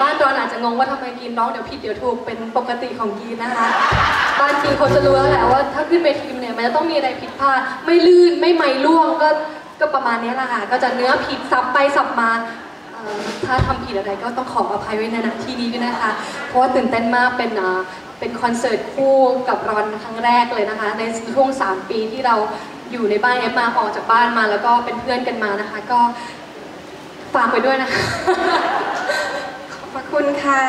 บ้านรอนอาจจะงงว่าทำไมกินร้องเดี๋ยวผิดเดี๋ยวถูกเป็นปกติของกีนนะคะบ้านกีนเขาจะรู้แล้วแหละว่าถ้าขึ้นเวทีเนี่ยมันจะต้องมีอะไรผิดพลาดไม่ลื่นไม่ไม้ล่วงก็ก็ประมาณนี้แหละค่ะก็จะเนื้อผิดสับไปสับมาถ้าทำผิดอะไรก็ต้องขออภัยไว้ในณที่นี้ด้วยนะคะ เพราะว่าตื่นเต้นมากเป็นเอ่อเป็นคอนเสิร์ตคู่กับรอนครั้งแรกเลยนะคะ ในช่วง 3 ปีที่เราอยู่ในบ้านเอฟมาออกจากบ้านมาแล้วก็เป็นเพื่อนกันมานะคะ ก็ฝากไว้ด้วยนะคะ ขอบคุณค่ะ